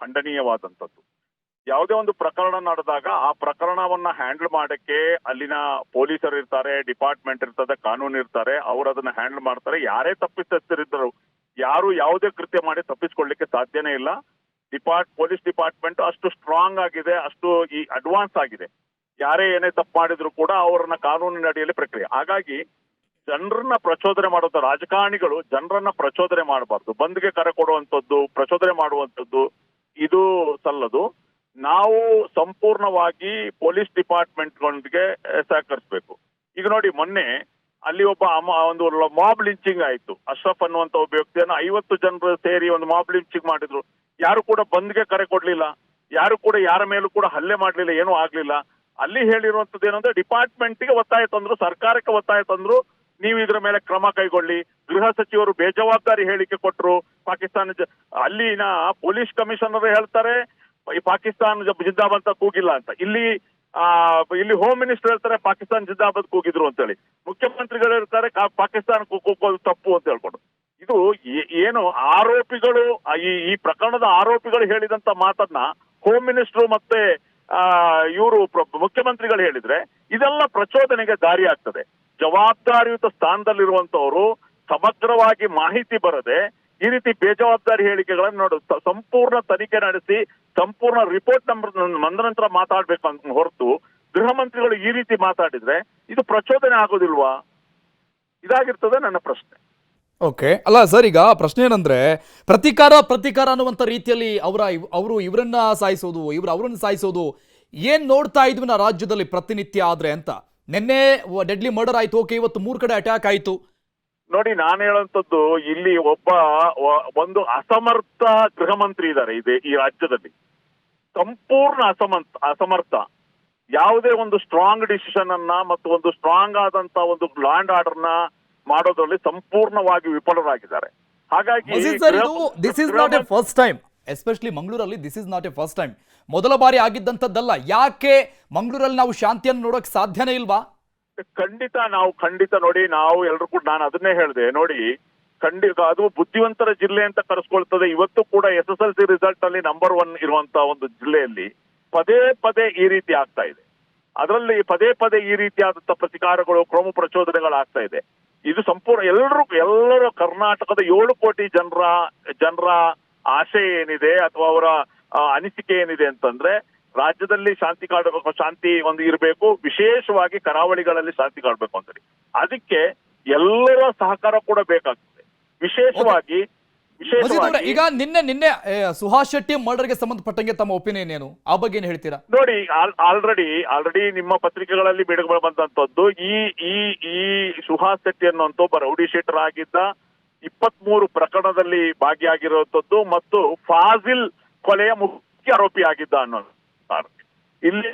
ಖಂಡನೀಯವಾದಂತದ್ದು ಯಾವುದೇ ಒಂದು ಪ್ರಕರಣ ನಡೆದಾಗ ಆ ಪ್ರಕರಣವನ್ನ ಹ್ಯಾಂಡಲ್ ಮಾಡಕ್ಕೆ ಅಲ್ಲಿನ ಪೊಲೀಸರು ಇರ್ತಾರೆ, ಡಿಪಾರ್ಟ್ಮೆಂಟ್ ಇರ್ತದೆ, ಕಾನೂನು ಇರ್ತಾರೆ, ಅವ್ರು ಅದನ್ನ ಹ್ಯಾಂಡಲ್ ಮಾಡ್ತಾರೆ. ಯಾರೇ ತಪ್ಪಿತಸ್ಥರಿದ್ದರು, ಯಾರು ಯಾವುದೇ ಕೃತ್ಯ ಮಾಡಿ ತಪ್ಪಿಸ್ಕೊಳ್ಳಿಕ್ಕೆ ಸಾಧ್ಯನೇ ಇಲ್ಲ. ಡಿಪಾರ್ಟ್, ಪೊಲೀಸ್ ಡಿಪಾರ್ಟ್ಮೆಂಟ್ ಅಷ್ಟು ಸ್ಟ್ರಾಂಗ್ ಆಗಿದೆ, ಅಷ್ಟು ಈ ಅಡ್ವಾನ್ಸ್ ಆಗಿದೆ. ಯಾರೇ ಏನೇ ತಪ್ಪು ಮಾಡಿದ್ರು ಕೂಡ ಅವರನ್ನ ಕಾನೂನಿನ ಅಡಿಯಲ್ಲಿ ಪ್ರಕ್ರಿಯೆ. ಹಾಗಾಗಿ ಜನರನ್ನ ಪ್ರಚೋದನೆ ಮಾಡುವಂತ ರಾಜಕಾರಣಿಗಳು ಜನರನ್ನ ಪ್ರಚೋದನೆ ಮಾಡಬಾರ್ದು. ಬಂದ್ಗೆ ಕರೆ ಕೊಡುವಂಥದ್ದು, ಪ್ರಚೋದನೆ ಮಾಡುವಂಥದ್ದು, ಇದು ಸಲ್ಲದು. ನಾವು ಸಂಪೂರ್ಣವಾಗಿ ಪೊಲೀಸ್ ಡಿಪಾರ್ಟ್ಮೆಂಟ್ಗಳೊಂದಿಗೆ ಸಹಕರಿಸಬೇಕು. ಈಗ ನೋಡಿ, ಮೊನ್ನೆ ಅಲ್ಲಿ ಒಬ್ಬ ಒಂದು ಮಾಬ್ ಲಿಂಚಿಂಗ್ ಆಯ್ತು. ಅಶ್ರಫ್ ಅನ್ನುವಂತ ಒಬ್ಬ ವ್ಯಕ್ತಿಯನ್ನು ಐವತ್ತು ಜನರು ಸೇರಿ ಒಂದು ಮಾಬ್ ಲಿಂಚಿಂಗ್ ಮಾಡಿದ್ರು. ಯಾರು ಕೂಡ ಬಂದ್ಗೆ ಕರೆ ಕೊಡ್ಲಿಲ್ಲ. ಯಾರು ಕೂಡ ಯಾರ ಮೇಲೂ ಕೂಡ ಹಲ್ಲೆ ಮಾಡ್ಲಿಲ್ಲ, ಏನೂ ಆಗ್ಲಿಲ್ಲ. ಅಲ್ಲಿ ಹೇಳಿರುವಂತದ್ದು ಏನಂದ್ರೆ ಡಿಪಾರ್ಟ್ಮೆಂಟ್ಗೆ ಒತ್ತಾಯ ತಂದ್ರು, ಸರ್ಕಾರಕ್ಕೆ ಒತ್ತಾಯ ತಂದ್ರು, ನೀವು ಇದರ ಮೇಲೆ ಕ್ರಮ ಕೈಗೊಳ್ಳಿ. ಗೃಹ ಸಚಿವರು ಬೇಜವಾಬ್ದಾರಿ ಹೇಳಿಕೆ ಕೊಟ್ಟರು ಪಾಕಿಸ್ತಾನ ಅಲ್ಲಿನ ಪೊಲೀಸ್ ಕಮಿಷನರ್ ಹೇಳ್ತಾರೆ ಈ ಪಾಕಿಸ್ತಾನ ಜಿಂದಾಬಾದ್ ಅಂತ ಕೂಗಿಲ್ಲ ಅಂತ. ಇಲ್ಲಿ ಇಲ್ಲಿ ಹೋಮ್ ಮಿನಿಸ್ಟರ್ ಹೇಳ್ತಾರೆ, ಪಾಕಿಸ್ತಾನ ಜಿಂದಾಬಾದ್ ಕೂಗಿದ್ರು ಅಂತೇಳಿ. ಮುಖ್ಯಮಂತ್ರಿಗಳು ಹೇಳ್ತಾರೆ ಪಾಕಿಸ್ತಾನ ಕೂಗೋದು ತಪ್ಪು ಅಂತ ಹೇಳ್ಕೊಂಡು. ಇದು ಏನು ಆರೋಪಿಗಳು ಈ ಈ ಪ್ರಕರಣದ ಆರೋಪಿಗಳು ಹೇಳಿದಂತ ಮಾತನ್ನ ಹೋಮ್ ಮಿನಿಸ್ಟರ್ ಮತ್ತೆ ಇವರು ಮುಖ್ಯಮಂತ್ರಿಗಳು ಹೇಳಿದ್ರೆ, ಇದೆಲ್ಲ ಪ್ರಚೋದನೆಗೆ ದಾರಿ ಆಗ್ತದೆ. ಜವಾಬ್ದಾರಿಯುತ ಸ್ಥಾನದಲ್ಲಿರುವಂತವರು ಸಮಗ್ರವಾಗಿ ಮಾಹಿತಿ ಬರದೆ ಈ ರೀತಿ ಬೇಜವಾಬ್ದಾರಿ ಹೇಳಿಕೆಗಳನ್ನು ನೋಡು ಸಂಪೂರ್ಣ ತನಿಖೆ ನಡೆಸಿ, ಸಂಪೂರ್ಣ ರಿಪೋರ್ಟ್ ನಂಬರ್ ನಂತರ ಮಾತಾಡ್ಬೇಕು ಅಂತ ಹೊರತು ಗೃಹ ಮಂತ್ರಿಗಳು ಈ ರೀತಿ ಮಾತಾಡಿದ್ರೆ ಇದು ಪ್ರಚೋದನೆ ಆಗೋದಿಲ್ವಾ? ಇದಾಗಿರ್ತದೆ ನನ್ನ ಪ್ರಶ್ನೆ. ಓಕೆ. ಅಲ್ಲ ಸರ್, ಈಗ ಪ್ರಶ್ನೆ ಏನಂದ್ರೆ, ಪ್ರತಿಕಾರ ಪ್ರತಿಕಾರ ಅನ್ನುವಂಥ ರೀತಿಯಲ್ಲಿ ಅವರ ಅವರು ಇವರನ್ನ ಸಾಯಿಸೋದು, ಇವರು ಅವರನ್ನ ಸಾಯಿಸೋದು ಏನ್ ನೋಡ್ತಾ ಇದ್ವಿ ನಾ ರಾಜ್ಯದಲ್ಲಿ ಪ್ರತಿನಿತ್ಯ ಆದ್ರೆ ಅಂತ. ನಿನ್ನೆ ಡೆಡ್ಲಿ ಮರ್ಡರ್ ಆಯ್ತು, ಓಕೆ, ಇವತ್ತು ಮೂರು ಕಡೆ ಅಟ್ಯಾಕ್ ಆಯ್ತು. ನೋಡಿ ನಾನು ಹೇಳುವಂತದ್ದು ಇಲ್ಲಿ ಒಬ್ಬ ಒಂದು ಅಸಮರ್ಥ ಗೃಹ ಮಂತ್ರಿ ಇದ್ದಾರೆ ಇದೆ ಈ ರಾಜ್ಯದಲ್ಲಿ. ಸಂಪೂರ್ಣ ಅಸಮರ್ಥ ಅಸಮರ್ಥ. ಯಾವುದೇ ಒಂದು ಸ್ಟ್ರಾಂಗ್ ಡಿಸಿಷನ್ ಅನ್ನ ಮತ್ತು ಒಂದು ಸ್ಟ್ರಾಂಗ್ ಆದಂತ ಒಂದು ಲ್ಯಾಂಡ್ ಆರ್ಡರ್ನ ಮಾಡೋದ್ರಲ್ಲಿ ಸಂಪೂರ್ಣವಾಗಿ ವಿಫಲರಾಗಿದ್ದಾರೆ. ಹಾಗಾಗಿ ಸರ್ ಇದು ಗೃಹ- ದಿಸ್ ಇಸ್ ಗೃಹ not a first time especially ಮಂಗಳೂರಲ್ಲಿ this is not a first time ಮೊದಲ ಬಾರಿ ಆಗಿದ್ದಂಥದ್ದಲ್ಲ ಯಾಕೆ ಮಂಗಳೂರಲ್ಲಿ ನಾವು ಶಾಂತಿಯನ್ನು ನೋಡೋಕೆ ಸಾಧ್ಯನೇ ಇಲ್ವಾ? ಖಂಡಿತ ನಾವು ಖಂಡಿತ ನೋಡಿ, ನಾವು ಎಲ್ರು ಕೂಡ ನಾನು ಅದನ್ನೇ ಹೇಳಿದೆ, ನೋಡಿ ಖಂಡಿತ ಅದು ಬುದ್ಧಿವಂತರ ಜಿಲ್ಲೆ ಅಂತ ಕರೆಸ್ಕೊಳ್ತದೆ. ಇವತ್ತು ಕೂಡ S S L C result ಅಲ್ಲಿ ನಂಬರ್ ಒನ್ ಇರುವಂತ ಒಂದು ಜಿಲ್ಲೆಯಲ್ಲಿ ಪದೇ ಪದೇ ಈ ರೀತಿ ಆಗ್ತಾ ಇದೆ. ಅದರಲ್ಲಿ ಪದೇ ಪದೇ ಈ ರೀತಿಯಾದಂತ ಪ್ರತಿಕಾರಗಳು, ಕ್ರಮ ಪ್ರಚೋದನೆಗಳಾಗ್ತಾ ಇದೆ. ಇದು ಸಂಪೂರ್ಣ ಎಲ್ಲರೂ ಎಲ್ಲರ ಕರ್ನಾಟಕದ ಏಳು ಕೋಟಿ ಜನರ ಜನರ ಆಶೆ ಏನಿದೆ ಅಥವಾ ಅವರ ಅನಿಸಿಕೆ ಏನಿದೆ ಅಂತಂದ್ರೆ ರಾಜ್ಯದಲ್ಲಿ ಶಾಂತಿ ಕಾಡಬೇಕು ಶಾಂತಿ ಒಂದು ಇರಬೇಕು ವಿಶೇಷವಾಗಿ ಕರಾವಳಿಗಳಲ್ಲಿ ಶಾಂತಿ ಕಾಡಬೇಕು ಅಂತ ಅದಕ್ಕೆ ಎಲ್ಲರ ಸಹಕಾರ ಕೂಡ ಬೇಕಾಗ್ತದೆ. ವಿಶೇಷವಾಗಿ ಈಗ ನಿನ್ನೆ ನಿನ್ನೆ ಸುಹಾಸ್ ಶೆಟ್ಟಿ ಮರ್ಡರ್ಗೆ ಸಂಬಂಧಪಟ್ಟಂಗೆ ತಮ್ಮ ಒಪಿನಿಯನ್ ಏನು? ಆ ಬಗ್ಗೆ ಏನು ಹೇಳ್ತೀರಾ? ನೋಡಿ ಆಲ್ರೆಡಿ ಆಲ್ರೆಡಿ ನಿಮ್ಮ ಪತ್ರಿಕೆಗಳಲ್ಲಿ ಬಿಡುಗಡೆ ಬಂದಂತದ್ದು ಈ ಈ ಈ ಸುಹಾಸ್ ಶೆಟ್ಟಿ ಅನ್ನುವಂತ ಒಬ್ಬ ರೌಡಿ ಶೀಟರ್ ಆಗಿದ್ದ ಇಪ್ಪತ್ಮೂರು ಪ್ರಕರಣದಲ್ಲಿ ಭಾಗಿಯಾಗಿರುವಂತದ್ದು ಮತ್ತು ಫಾಜಿಲ್ ಕೊಲೆಯ ಮುಖ್ಯ ಆರೋಪಿ ಆಗಿದ್ದ ಅನ್ನೋ ಇಲ್ಲಿ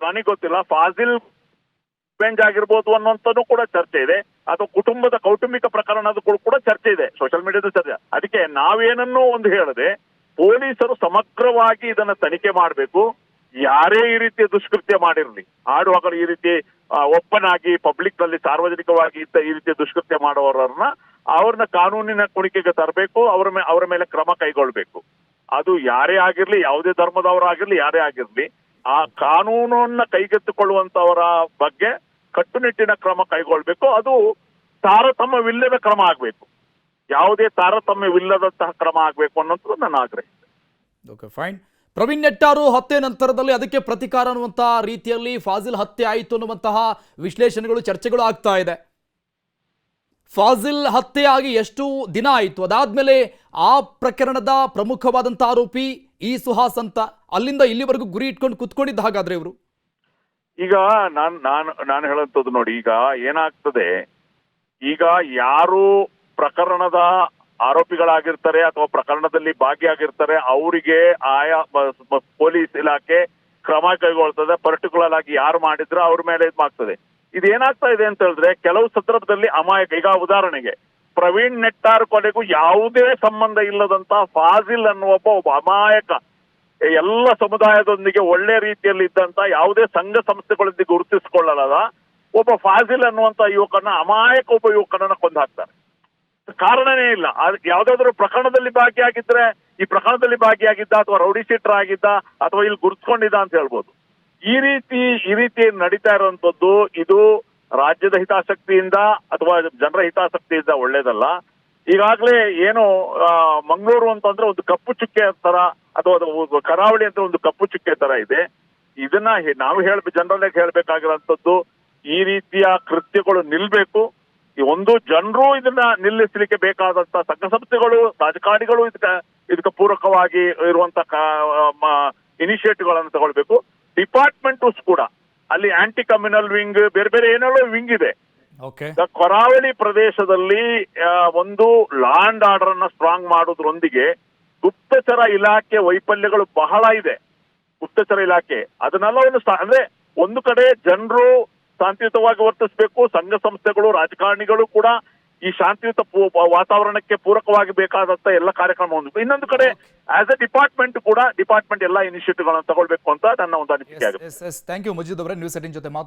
ನನಗೆ ಗೊತ್ತಿಲ್ಲ ಫಾಜಿಲ್ ಬೆಂಜ್ ಆಗಿರ್ಬೋದು ಅನ್ನುವಂಥದ್ದು ಕೂಡ ಚರ್ಚೆ ಇದೆ. ಅಥವಾ ಕುಟುಂಬದ ಕೌಟುಂಬಿಕ ಪ್ರಕರಣದ ಕೂಡ ಕೂಡ ಚರ್ಚೆ ಇದೆ ಸೋಷಿಯಲ್ ಮೀಡಿಯಾದ ಚರ್ಚೆ. ಅದಕ್ಕೆ ನಾವೇನನ್ನೂ ಒಂದು ಹೇಳದೆ, ಪೊಲೀಸರು ಸಮಗ್ರವಾಗಿ ಇದನ್ನ ತನಿಖೆ ಮಾಡಬೇಕು. ಯಾರೇ ಈ ರೀತಿಯ ದುಷ್ಕೃತ್ಯ ಮಾಡಿರಲಿ ಆಡುವಾಗ ಈ ರೀತಿ ಓಪನ್ ಆಗಿ ಪಬ್ಲಿಕ್ನಲ್ಲಿ ಸಾರ್ವಜನಿಕವಾಗಿ ಇದ್ದ ಈ ರೀತಿಯ ದುಷ್ಕೃತ್ಯ ಮಾಡುವವರನ್ನ ಅವ್ರನ್ನ ಕಾನೂನಿನ ಕುಣಿಕೆಗೆ ತರಬೇಕು, ಅವರ ಅವರ ಮೇಲೆ ಕ್ರಮ ಕೈಗೊಳ್ಬೇಕು. ಅದು ಯಾರೇ ಆಗಿರ್ಲಿ, ಯಾವುದೇ ಧರ್ಮದವರಾಗಿರ್ಲಿ, ಯಾರೇ ಆಗಿರ್ಲಿ, ಆ ಕಾನೂನನ್ನ ಕೈಗೆತ್ತಿಕೊಳ್ಳುವಂತವರ ಬಗ್ಗೆ ಕಟ್ಟುನಿಟ್ಟಿನ ಕ್ರಮ ಕೈಗೊಳ್ಬೇಕು. ಅದು ತಾರತಮ್ಯವಿಲ್ಲದ ಕ್ರಮ ಆಗ್ಬೇಕು. ಯಾವುದೇ ತಾರತಮ್ಯವಿಲ್ಲದಂತಹ ಕ್ರಮ ಆಗ್ಬೇಕು ಅನ್ನೋದು ನನ್ನ ಆಗ್ರಹ ಫೈನ್ ಪ್ರವೀಣ್ ನೆಟ್ಟಾರು ಹತ್ಯೆ ನಂತರದಲ್ಲಿ ಅದಕ್ಕೆ ಪ್ರತಿಕಾರ ಅನ್ನುವಂತಹ ರೀತಿಯಲ್ಲಿ ಫಾಜಿಲ್ ಹತ್ಯೆ ಆಯಿತು ಅನ್ನುವಂತಹ ವಿಶ್ಲೇಷಣೆಗಳು, ಚರ್ಚೆಗಳು ಆಗ್ತಾ ಇದೆ. ಫಾಜಿಲ್ ಹತ್ಯೆಯಾಗಿ ಎಷ್ಟು ದಿನ ಆಯಿತು. ಅದಾದ್ಮೇಲೆ ಆ ಪ್ರಕರಣದ ಪ್ರಮುಖವಾದಂಥ ಆರೋಪಿ ಈ ಸುಹಾಸ್ ಅಂತ ಅಲ್ಲಿಂದ ಇಲ್ಲಿವರೆಗೂ ಗುರಿ ಇಟ್ಕೊಂಡು ಕುತ್ಕೊಂಡಿದ್ದ ಹಾಗಾದ್ರೆ ಇವರು? ಈಗ ನಾನ್, ನಾನು ನಾನು ಹೇಳುವಂಥದ್ದು ನೋಡಿ, ಈಗ ಏನಾಗ್ತದೆ, ಈಗ ಯಾರು ಪ್ರಕರಣದ ಆರೋಪಿಗಳಾಗಿರ್ತಾರೆ ಅಥವಾ ಪ್ರಕರಣದಲ್ಲಿ ಭಾಗಿಯಾಗಿರ್ತಾರೆ, ಅವರಿಗೆ ಆಯಾ ಪೊಲೀಸ್ ಇಲಾಖೆ ಕ್ರಮ ಕೈಗೊಳ್ತದೆ. ಪರ್ಟಿಕ್ಯುಲರ್ ಆಗಿ ಯಾರು ಮಾಡಿದ್ರು ಅವ್ರ ಮೇಲೆ ಇದು ಆಗ್ತದೆ ಇದು ಅಂತ ಹೇಳಿದ್ರೆ ಕೆಲವು ಸಂದರ್ಭದಲ್ಲಿ ಅಮಾಯಕ, ಈಗ ಉದಾಹರಣೆಗೆ ಪ್ರವೀಣ್ ನೆಟ್ಟಾರ್ ಕೊಲೆಗೂ ಯಾವುದೇ ಸಂಬಂಧ ಇಲ್ಲದಂತ ಫಾಜಿಲ್ ಅನ್ನುವ ಒಬ್ಬ ಅಮಾಯಕ, ಎಲ್ಲ ಸಮುದಾಯದೊಂದಿಗೆ ಒಳ್ಳೆ ರೀತಿಯಲ್ಲಿ ಇದ್ದಂತ ಯಾವುದೇ ಸಂಘ ಸಂಸ್ಥೆಗಳೊಂದಿಗೆ ಗುರುತಿಸಿಕೊಳ್ಳಲಾದ ಒಬ್ಬ ಫಾಜಿಲ್ ಅನ್ನುವಂತ ಯುವಕನ, ಅಮಾಯಕ ಒಬ್ಬ ಯುವಕನನ್ನ ಕೊಂದು ಹಾಕ್ತಾರೆ. ಕಾರಣನೇ ಇಲ್ಲ. ಯಾವ್ದಾದ್ರು ಪ್ರಕರಣದಲ್ಲಿ ಭಾಗಿಯಾಗಿದ್ರೆ, ಈ ಪ್ರಕರಣದಲ್ಲಿ ಭಾಗಿಯಾಗಿದ್ದ ಅಥವಾ ರೌಡಿ ಶೀಟರ್ ಆಗಿದ್ದ ಅಥವಾ ಇಲ್ಲಿ ಗುರುತಿಸ್ಕೊಂಡಿದ್ದ ಅಂತ ಹೇಳ್ಬೋದು. ಈ ರೀತಿ ಈ ರೀತಿ ನಡೀತಾ ಇರುವಂತದ್ದು ಇದು ರಾಜ್ಯದ ಹಿತಾಸಕ್ತಿಯಿಂದ ಅಥವಾ ಜನರ ಹಿತಾಸಕ್ತಿಯಿಂದ ಒಳ್ಳೇದಲ್ಲ. ಈಗಾಗಲೇ ಏನು ಮಂಗಳೂರು ಅಂತಂದ್ರೆ ಒಂದು ಕಪ್ಪು ಚುಕ್ಕೆ ತರ ಅಥವಾ ಅದು ಕರಾವಳಿ ಅಂತ ಒಂದು ಕಪ್ಪು ಚುಕ್ಕೆ ತರ ಇದೆ. ಇದನ್ನ ನಾವು ಹೇಳ್ ಜನರಲ್ಲೇ ಹೇಳ್ಬೇಕಾಗಿರೋಂಥದ್ದು ಈ ರೀತಿಯ ಕೃತ್ಯಗಳು ನಿಲ್ಬೇಕು. ಒಂದು ಜನರು ಇದನ್ನ ನಿಲ್ಲಿಸಲಿಕ್ಕೆ ಬೇಕಾದಂತ ಸಂಘ ಸಂಸ್ಥೆಗಳು ರಾಜಕಾರಣಿಗಳು ಇದಕ್ಕೆ ಇದಕ್ಕೆ ಪೂರಕವಾಗಿ ಇರುವಂತ ಇನಿಷಿಯೇಟಿವ್ಗಳನ್ನು ತಗೊಳ್ಬೇಕು. ಡಿಪಾರ್ಟ್ಮೆಂಟ್ಸ್ ಕೂಡ. ಅಲ್ಲಿ ಆಂಟಿ ಕಮ್ಯುನಲ್ ವಿಂಗ್ ಬೇರೆ ಬೇರೆ ಏನೆಲ್ಲೋ ವಿಂಗ್ ಇದೆ. ಕರಾವಳಿ ಪ್ರದೇಶದಲ್ಲಿ ಒಂದು ಲ್ಯಾಂಡ್ ಆರ್ಡರ್ ಅನ್ನ ಸ್ಟ್ರಾಂಗ್ ಮಾಡೋದ್ರೊಂದಿಗೆ ಗುಪ್ತಚರ ಇಲಾಖೆ ವೈಫಲ್ಯಗಳು ಬಹಳ ಇದೆ. ಗುಪ್ತಚರ ಇಲಾಖೆ. ಅದನ್ನೆಲ್ಲವನ್ನು ಒಂದು ಅಂದ್ರೆ ಒಂದು ಕಡೆ ಜನರು ಶಾಂತಿಯುತವಾಗಿ ವರ್ತಿಸಬೇಕು ಸಂಘ ಸಂಸ್ಥೆಗಳು ರಾಜಕಾರಣಿಗಳು ಕೂಡ ಈ ಶಾಂತಿಯುತ ಪೂ- ವಾತಾವರಣಕ್ಕೆ ಪೂರಕವಾಗಿ ಬೇಕಾದಂತ ಎಲ್ಲ ಕಾರ್ಯಕ್ರಮ ಒಂದು ಇನ್ನೊಂದು ಕಡೆ ಆಸ್ ಎ ಡಿಪಾರ್ಟ್ಮೆಂಟ್ ಕೂಡ ಡಿಪಾರ್ಟ್ಮೆಂಟ್ ಎಲ್ಲ ಇನಿಷಿಯೇಟಿವ್ಗಳನ್ನು ತಗೊಳ್ಬೇಕು ಅಂತ ನನ್ನ ಒಂದು ಅನಿಸಿಕೆ ಆಗುತ್ತೆ. ಥ್ಯಾಂಕ್ ಯು ಮಜೀದ್ ಅವರೇ. ನ್ಯೂಸ್ ಜೊತೆ ಮಾತನಾಡಿ